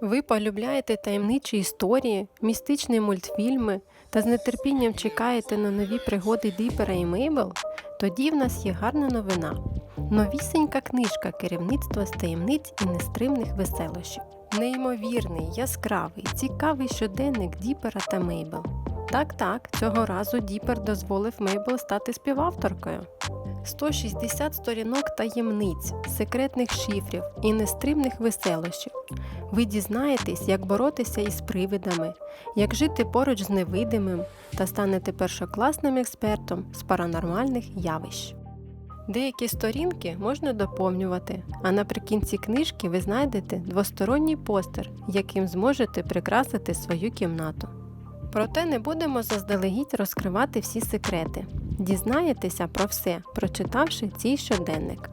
Ви полюбляєте таємничі історії, містичні мультфільми та з нетерпінням чекаєте на нові пригоди Діпера і Мейбл? Тоді в нас є гарна новина. Новісенька книжка керівництва з таємниць і нестримних веселощів. Неймовірний, яскравий, цікавий щоденник Діпера та Мейбл. Так, так, цього разу Діпер дозволив Мейбл стати співавторкою. 160 сторінок таємниць, секретних шифрів і нестримних веселощів. Ви дізнаєтесь, як боротися із привидами, як жити поруч з невидимим та станете першокласним експертом з паранормальних явищ. Деякі сторінки можна доповнювати, а наприкінці книжки ви знайдете двосторонній постер, яким зможете прикрасити свою кімнату. Проте не будемо заздалегідь розкривати всі секрети. Дізнаєтеся про все, прочитавши цей щоденник.